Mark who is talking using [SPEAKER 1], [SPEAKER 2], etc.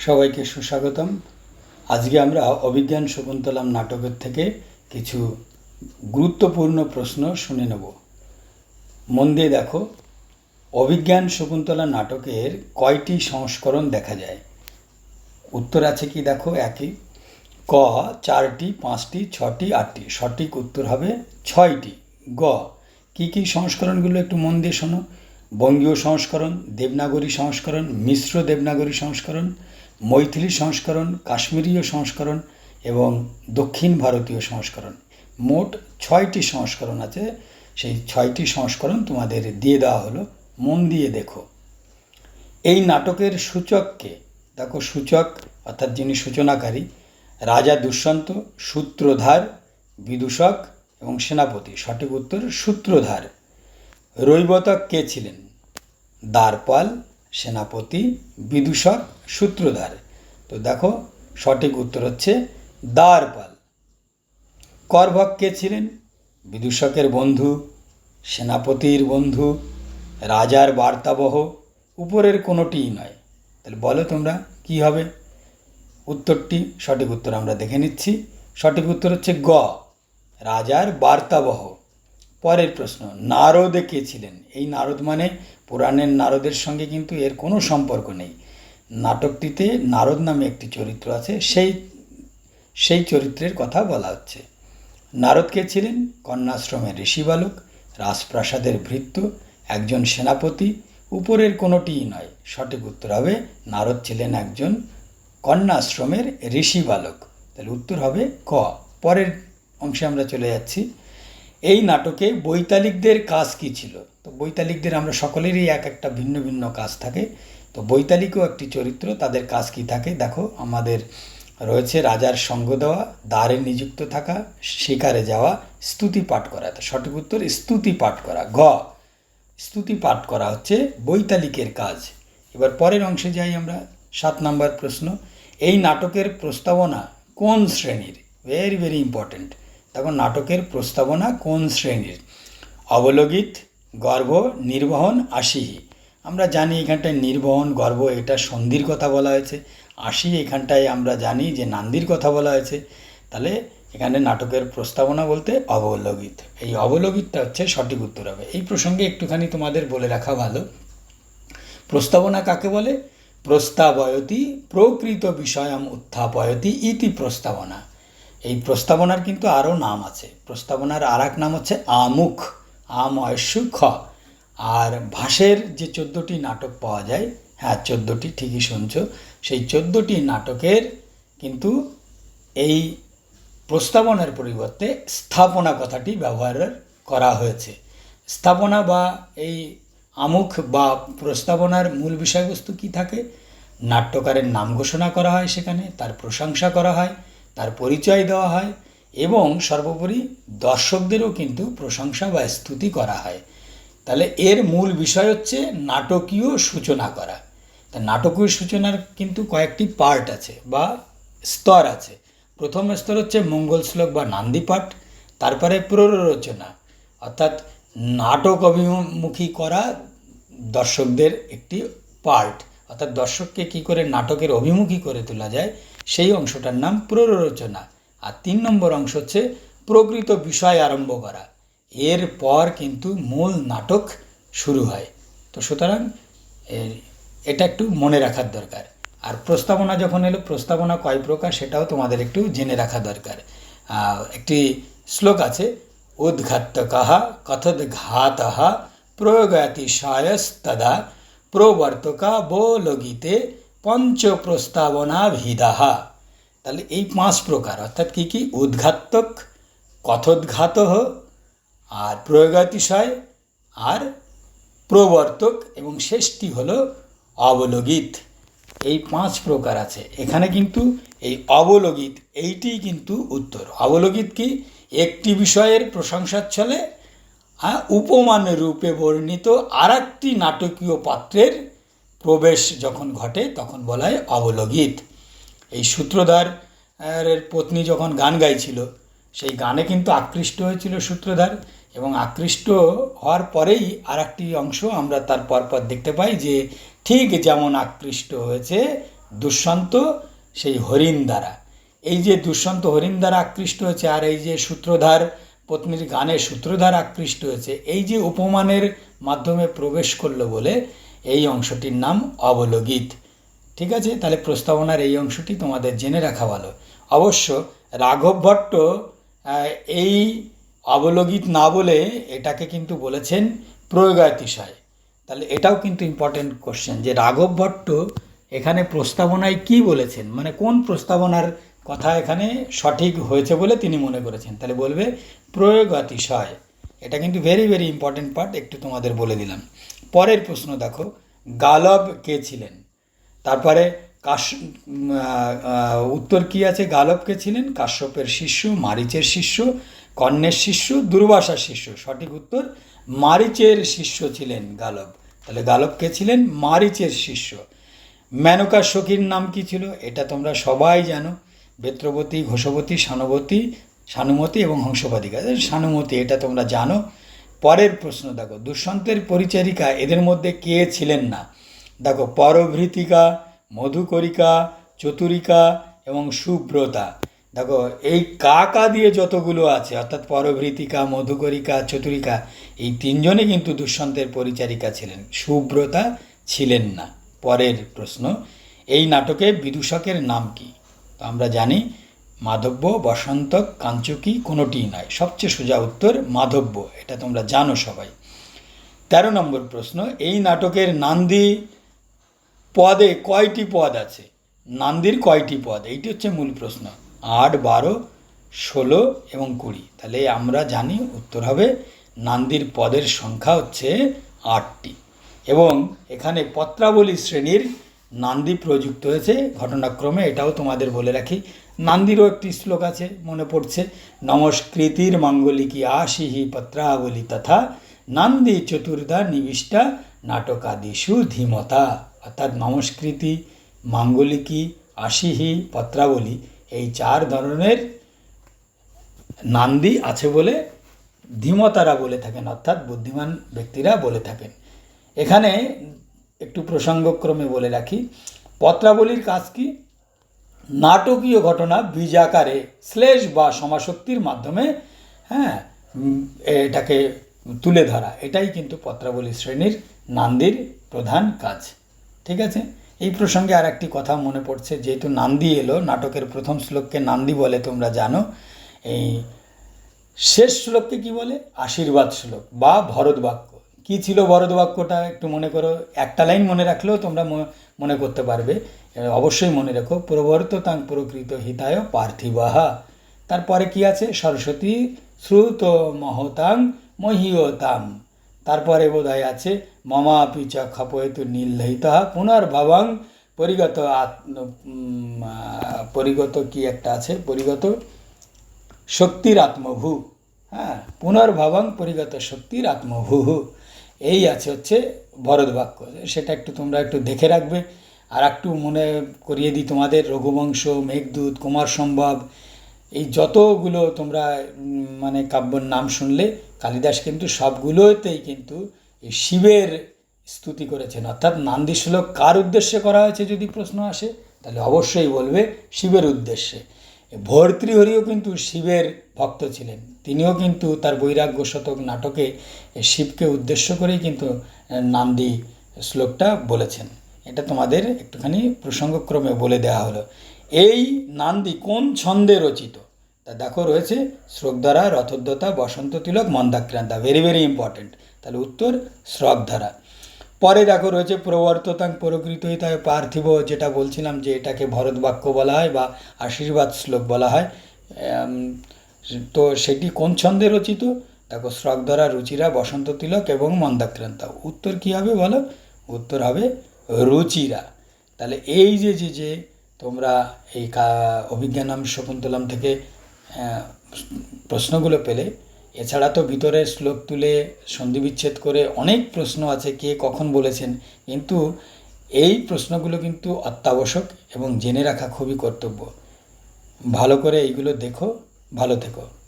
[SPEAKER 1] সবাইকে সুস্বাগতম। আজকে আমরা অভিজ্ঞান শকুন্তলাম নাটকের থেকে কিছু গুরুত্বপূর্ণ প্রশ্ন শুনে নেব। মন দিয়ে দেখো অভিজ্ঞান শকুন্তলা নাটকের কয়টি সংস্করণ দেখা যায়? উত্তর আছে কি দেখো? একই। ক, চারটি, পাঁচটি, ছটি, আটটি। সঠিক উত্তর হবে ছয়টি। গ, কি কি সংস্করণগুলো একটু মন দিয়ে শোনো? বঙ্গীয় সংস্করণ, দেবনাগরী সংস্করণ, মিশ্র দেবনাগরী সংস্করণ মৈথিলি সংস্করণ, কাশ্মীরীয় সংস্করণ এবং দক্ষিণ ভারতীয় সংস্করণ। মোট ছয়টি সংস্করণ আছে। সেই ছয়টি সংস্করণ তোমাদের দিয়ে দেওয়া হলো। মন দিয়ে দেখো। এই নাটকের সূচককে, দেখো সূচক, অর্থাৎ যিনি সূচনাকারী, রাজা দুষ্যন্ত, সূত্রধার, বিদূষক এবং সেনাপতি, সঠিক উত্তর সূত্রধার। রৈবতক কে ছিলেন? দ্বারপাল সেনাপতি, বিদূষক, সূত্রধার। তো দেখো, সঠিক উত্তর হচ্ছে দ্বারপাল। করভক কে ছিলেন? বিদূষকের বন্ধু, সেনাপতির বন্ধু, রাজার বার্তাবহ। উপরের কোনোটিই নয়। তাহলে বলো তোমরা, কি হবে? উত্তরটি, সঠিক উত্তর আমরা দেখে নিচ্ছি। সঠিক উত্তর হচ্ছে গ। রাজার বার্তাবহ। পরের প্রশ্ন, নারদে কে ছিলেন? এই নারদ মানে পুরাণের নারদের সঙ্গে কিন্তু এর কোনো সম্পর্ক নেই। নাটকটিতে নারদ নামে একটি চরিত্র আছে, সেই সেই চরিত্রের কথা বলা হচ্ছে। নারদ কে ছিলেন? কন্যাশ্রমের ঋষি বালক রাজপ্রাসাদের ভৃত্য, একজন সেনাপতি, উপরের কোনোটিই নয়। সঠিক উত্তর হবে, নারদ ছিলেন একজন কন্যাশ্রমের ঋষি বালক তাহলে উত্তর হবে ক। পরের অংশে আমরা চলে যাচ্ছি। এই নাটকে বৈতালিকদের কাজ কি ছিল? তো বৈতালিকদের আমরা সকলেরই এক একটা ভিন্ন ভিন্ন কাজ থাকে। তো বৈতালিকও একটি চরিত্র, তাদের কাজ কি থাকে? দেখো, আমাদের রয়েছে রাজার সঙ্গ দেওয়া, দ্বারে নিযুক্ত থাকা, শিকারে যাওয়া, স্তুতি পাঠ করা। তো সঠিক উত্তর, স্তুতি পাঠ করা। গ, স্তুতি পাঠ করা হচ্ছে বৈতালিকের কাজ। এবার পরের অংশে যাই আমরা, সাত নম্বর প্রশ্ন। এই নাটকের প্রস্তাবনা কোন শ্রেণির? ভেরি ভেরি ইম্পর্ট্যান্ট দেখো নাটকের প্রস্তাবনা কোন শ্রেণির? অবলোকিত গর্ভ নির্বহন আশিহি আমরা জানি এখানটায় নির্বহন গর্ভ এটা সন্ধির কথা বলা হয়েছে। আশি এখানটায় আমরা জানি যে নান্দির কথা বলা হয়েছে। তাহলে এখানে নাটকের প্রস্তাবনা বলতে অবলোকিত এই অবলোকিতটা হচ্ছে সঠিক উত্তর হবে। এই প্রসঙ্গে একটুখানি তোমাদের বলে রাখা ভালো। প্রস্তাবনা কাকে বলে? প্রস্তাবয়তি প্রকৃত বিষয়াম উত্থাপয়তি ইতি প্রস্তাবনা। এই প্রস্তাবনার কিন্তু আরও নাম আছে। প্রস্তাবনার আর এক নাম হচ্ছে আমুখ, আম অয়স্যু খ। আর ভাষের যে চোদ্দোটি নাটক পাওয়া যায় হ্যাঁ চোদ্দোটি ঠিকই শুনছ, সেই চোদ্দোটি নাটকের কিন্তু এই প্রস্তাবনার পরিবর্তে স্থাপনা কথাটি ব্যবহার করা হয়েছে। স্থাপনা বা এই আমুখ বা প্রস্তাবনার মূল বিষয়বস্তু কি থাকে? নাট্যকারের নাম ঘোষণা করা হয় সেখানে, তার প্রশংসা করা হয় তার পরিচয় দেওয়া হয় এবং সর্বোপরি দর্শকদেরও কিন্তু প্রশংসা বা স্তুতি করা হয়। তাহলে এর মূল বিষয় হচ্ছে নাটকীয় সূচনা করা। তা নাটকীয় সূচনার কিন্তু কয়েকটি পার্ট আছে বা স্তর আছে। প্রথম স্তর হচ্ছে মঙ্গল শ্লোক বা নান্দিপাঠ তারপরে প্ররোচনা। অর্থাৎ নাটক অভিমুখী করা দর্শকদের একটি পার্ট। অর্থাৎ দর্শককে কি করে নাটকের অভিমুখী করে তোলা যায় সেই অংশটার নাম প্ররোচনা আর তিন নম্বর অংশ হচ্ছে প্রকৃত বিষয় আরম্ভ করা। এরপর কিন্তু মূল নাটক শুরু হয়। তো সুতরাং এটা একটু মনে রাখার দরকার। আর প্রস্তাবনা যখন এলো, প্রস্তাবনা কয় প্রকার সেটাও তোমাদের একটু জেনে রাখা দরকার। একটি শ্লোক আছে উদ্ঘাতকাহা কথোদ্ঘাতহা প্রয়োগাতিশয়স্তদা প্রবর্তকা বোলগীতে পঞ্চ প্রস্তাবনাভিদাহা তাহলে এই পাঁচ প্রকার, অর্থাৎ কী কী? উদ্ঘাতক কথোদ্ঘাত আর প্রয়োগাতিশয়, আর প্রবর্তক, এবং শেষটি হলো অবলোগিত এই পাঁচ প্রকার আছে। এখানে কিন্তু এই অবলোগিত এইটি কিন্তু উত্তর। অবলোগিত কি? একটি বিষয়ের প্রশংসার ছলে উপমান রূপে বর্ণিত আর একটি নাটকীয় পাত্রের প্রবেশ যখন ঘটে, তখন বলা হয় অবলোকিত এই সূত্রধার, এর পত্নী যখন গান গাইছিল, সেই গানে কিন্তু আকৃষ্ট হয়েছিল সূত্রধার এবং আকৃষ্ট হওয়ার পরেই আর একটি অংশ আমরা তার পরপর দেখতে পাই যে, ঠিক যেমন আকৃষ্ট হয়েছে দুষ্যন্ত, সেই হরিণ দ্বারা। এই যে দুষ্যন্ত হরিণ দ্বারা আকৃষ্ট হয়েছে আর এই যে সূত্রধার, পত্নীর গানে সূত্রধার আকৃষ্ট হয়েছে, এই যে উপমানের মাধ্যমে প্রবেশ করল বলে এই অংশটির নাম অবলোগিত ঠিক আছে? তাহলে প্রস্তাবনার এই অংশটি তোমাদের জেনে রাখা ভালো। অবশ্য রাঘব ভট্ট এই অবলোগিত না বলে এটাকে কিন্তু বলেছেন প্রয়োগাতিশয় তাহলে এটাও কিন্তু ইম্পর্টেন্ট কোশ্চেন যে রাঘব ভট্ট এখানে প্রস্তাবনায় কি বলেছেন? মানে কোন প্রস্তাবনার কথা এখানে সঠিক হয়েছে বলে তিনি মনে করেছেন? তাহলে বলবে প্রয়োগাতিশয় এটা কিন্তু ভেরি ভেরি ইম্পর্টেন্ট পার্ট একটু তোমাদের বলে দিলাম। পরের প্রশ্ন দেখো, গালব কে ছিলেন? তারপরে কাশ উত্তর কি আছে? গালব কে ছিলেন? কাশ্যপের শিষ্য, মারিচের শিষ্য, কর্ণের শিষ্য, দুর্বাসার শিষ্য। সঠিক উত্তর, মারিচের শিষ্য ছিলেন গালব। তাহলে গালব কে ছিলেন? মারিচের শিষ্য। মেনকা সখীর নাম কি ছিল? এটা তোমরা সবাই জানো। বেত্রবতী, ঘোষবতী, সানুবতী, সানুমতি এবং হংসপাদিকা সানুমতি, এটা তোমরা জানো। পরের প্রশ্ন, দেখো, দুষ্যন্তের পরিচারিকা এদের মধ্যে কে ছিলেন না? দেখো, পরভৃতিকা, মধুকরিকা, চতুরিকা এবং সুব্রতা। দেখো, এই কা কা দিয়ে যতগুলো আছে, অর্থাৎ পরভৃতিকা, মধুকরিকা, চতুরিকা, এই তিনজনই কিন্তু দুষ্যন্তের পরিচারিকা ছিলেন। সুব্রতা ছিলেন না। পরের প্রশ্ন, এই নাটকে বিদূষকের নাম কি? তো আমরা জানি মাধব্য বসন্তক কাঞ্চকি কোনোটিই নয় সবচেয়ে সোজা উত্তর, মাধব্য। এটা তোমরা জানো সবাই। তেরো নম্বর প্রশ্ন, এই নাটকের নান্দি পদে কয়টি পদ আছে? নান্দির কয়টি পদ? এইটি হচ্ছে মূল প্রশ্ন। আট, বারো, ষোলো এবং কুড়ি। তাহলে আমরা জানি উত্তর হবে নান্দির পদের সংখ্যা হচ্ছে আটটি। এবং এখানে পত্রাবলী শ্রেণির নান্দি প্রযুক্ত হয়েছে। ঘটনাক্রমে এটাও তোমাদের বলে রাখি। নান্দিরও একটি শ্লোক আছে, মনে পড়ছে, নমস্কৃতির মাঙ্গলিকী আশিহি পত্রাবলী তথা নান্দি চতুর্দা নিবিষ্টা নাটকাদিষু ধীমতা। অর্থাৎ নমস্কৃতি, মাঙ্গলিকী আশিহি পত্রাবলী এই চার ধরনের নান্দি আছে বলে ধীমতারা বলে থাকেন, অর্থাৎ বুদ্ধিমান ব্যক্তিরা বলে থাকেন। এখানে একটু প্রসঙ্গক্রমে বলে রাখি, পত্রাবলীর কাজ কি? নাটকীয় ঘটনা বীজাকারে শ্লেষ বা সমাশক্তির মাধ্যমে হ্যাঁ এটাকে তুলে ধরা। এটাই কিন্তু পত্রাবলী শ্রেণির নান্দির প্রধান কাজ। ঠিক আছে? এই প্রসঙ্গে আর একটি কথা মনে পড়ছে। যেহেতু নান্দি এলো, নাটকের প্রথম শ্লোককে নান্দি বলে তোমরা জানো, এই শেষ শ্লোককে কি বলে? আশীর্বাদ শ্লোক বা ভরত বাক্য। কি ছিল ভরত বাক্যটা একটু মনে করো, একটা লাইন মনে রাখলেও তোমরা মনে করতে পারবে। অবশ্যই মনে রেখো, প্রবর্ত তাং প্রকৃত হিতায় পার্থিবাহা। তারপরে কি আছে? সরস্বতী শ্রুত মহতাং মহীয়তাম। তারপরে বোধহয় আছে মমা পিচ খপয়তু নীলহিতা পুনর্ভবাং পরিগত পরিগত কি একটা আছে? পরিগত শক্তির আত্মভূ। হ্যাঁ পুনর্ভাবাং পরিগত শক্তির আত্মভূ। এই আছে হচ্ছে ভরত বাক্য সেটা একটু তোমরা একটু দেখে রাখবে। আর একটু মনে করিয়ে দিই তোমাদের, রঘুবংশ, মেঘদূত, কুমার সম্ভব, এই যতগুলো তোমরা মানে কাব্যর নাম শুনলে, কালিদাস কিন্তু সবগুলোতেই কিন্তু এই শিবের স্তুতি করেছেন। অর্থাৎ নান্দি শ্লোক কার উদ্দেশ্যে করা হয়েছে যদি প্রশ্ন আসে, তাহলে অবশ্যই বলবে শিবের উদ্দেশ্যে। ভর্তৃহরিও কিন্তু শিবের ভক্ত ছিলেন। তিনিও কিন্তু তার বৈরাগ্য শতক নাটকে শিবকে উদ্দেশ্য করেই কিন্তু নান্দি শ্লোকটা বলেছেন। এটা তোমাদের একটুখানি প্রসঙ্গক্রমে বলে দেওয়া হলো। এই নান্দি কোন ছন্দে রচিত? তা দেখো, রয়েছে শ্রোকধারা, রথোদ্যতা, বসন্ত তিলক, মন্দাক্রান্তা। ভেরি ভেরি ইম্পর্টেন্ট তাহলে উত্তর, শ্রকধারা। পরে দেখো, রয়েছে প্রবর্ততাং প্রকৃত তাই পার্থিব, যেটা বলছিলাম যে এটাকে ভরত বাক্য বলা হয় বা আশীর্বাদ শ্লোক বলা হয়। তো সেটি কোন ছন্দে রচিত? দেখো শ্রকধরা রুচিরা, বসন্ত তিলক এবং মন্দাক্রান্তা। উত্তর কী হবে বলো? উত্তর হবে রুচিরা। তাহলে এই যে যে যে তোমরা এই অভিজ্ঞানাম শকুন্তলাম থেকে প্রশ্নগুলো পেলে, এছাড়া তো ভিতরের শ্লোক তুলে সন্ধিবিচ্ছেদ করে অনেক প্রশ্ন আছে, কে কখন বলেছেন। কিন্তু এই প্রশ্নগুলো কিন্তু অত্যাবশ্যক এবং জেনে রাখা খুবই কর্তব্য। ভালো করে এইগুলো দেখো। ভালো থেকো।